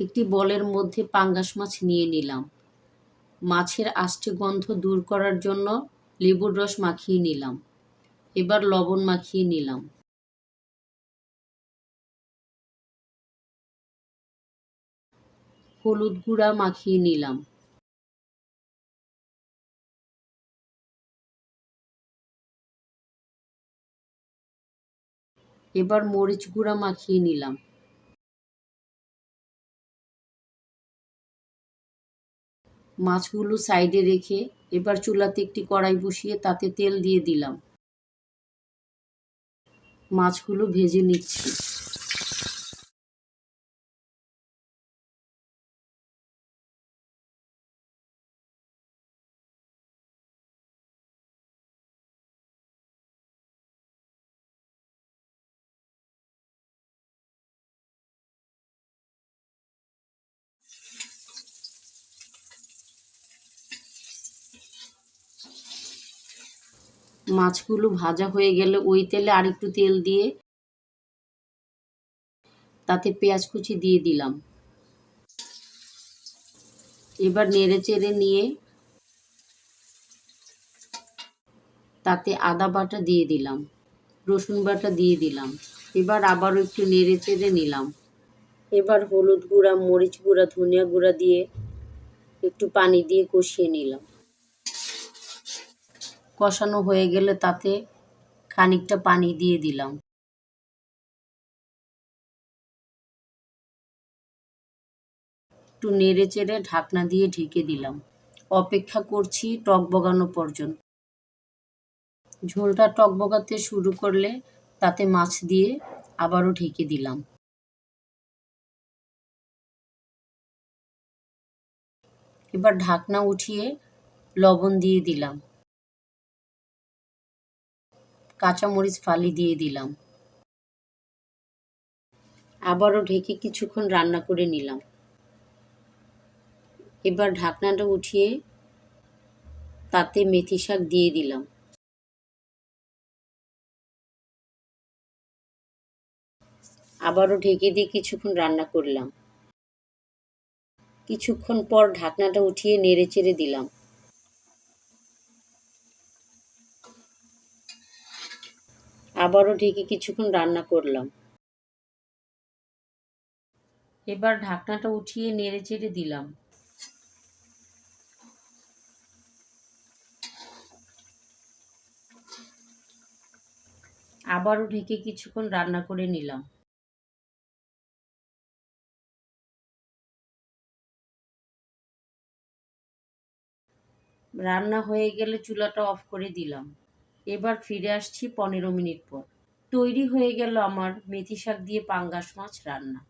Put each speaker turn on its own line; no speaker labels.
একটি বলের মধ্যে পাঙ্গাস মাছ নিয়ে নিলাম। মাছের আষ্টে গন্ধ দূর করার জন্য লেবুর রস মাখিয়ে নিলাম। এবার লবণ মাখিয়ে নিলাম। হলুদ গুঁড়া মাখিয়ে নিলাম। এবার মরিচ গুঁড়া মাখিয়ে নিলাম। মাছগুলো সাইডে রেখে এবার চুলাতে একটি কড়াই বসিয়ে তাতে তেল দিয়ে দিলাম। মাছগুলো ভেজে নিচ্ছি। মাছগুলো ভাজা হয়ে গেলে ওই তেলে আরেকটু তেল দিয়ে তাতে পেঁয়াজ কুচি দিয়ে দিলাম। এবার নেড়ে চেড়ে নিয়ে তাতে আদা বাটা দিয়ে দিলাম, রসুন বাটা দিয়ে দিলাম। এবার আবারও একটু নেড়ে চেড়ে নিলাম। এবার হলুদ গুঁড়া, মরিচ গুঁড়া, ধনিয়া গুঁড়া দিয়ে একটু পানি দিয়ে কষিয়ে নিলাম। কষানো হয়ে গেলে তাতে খানিকটা পানি দিয়ে দিলাম। একটু নেড়ে চেড়ে ঢাকনা দিয়ে ঢেকে দিলাম। অপেক্ষা করছি টক বগানো পর্যন্ত। ঝোলটা টক বগাতে শুরু করলে তাতে মাছ দিয়ে আবারও ঢেকে দিলাম। এবার ঢাকনা উঠিয়ে লবণ দিয়ে দিলাম। কাঁচামরিচ ফালি দিয়ে দিলাম। আবারও ঢেকে কিছুক্ষণ রান্না করে নিলাম। এবার ঢাকনাটা উঠিয়ে তাতে মেথি শাক দিয়ে দিলাম। আবারও ঢেকে দিয়ে কিছুক্ষণ রান্না করলাম। কিছুক্ষণ পর ঢাকনাটা উঠিয়ে নেড়ে চেড়ে দিলাম। আবারও ঢেকে কিছুক্ষণ রান্না করলাম। এবার ঢাকনাটা উঠিয়ে নেড়ে চেড়ে দিলাম। আবারও ঢেকে কিছুক্ষণ রান্না করে নিলাম। রান্না হয়ে গেলে চুলাটা অফ করে দিলাম। এবার ফিরে আসছি পনেরো মিনিট পর। তৈরি হয়ে গেল আমার মেথি শাক দিয়ে পাঙ্গাস মাছ রান্না।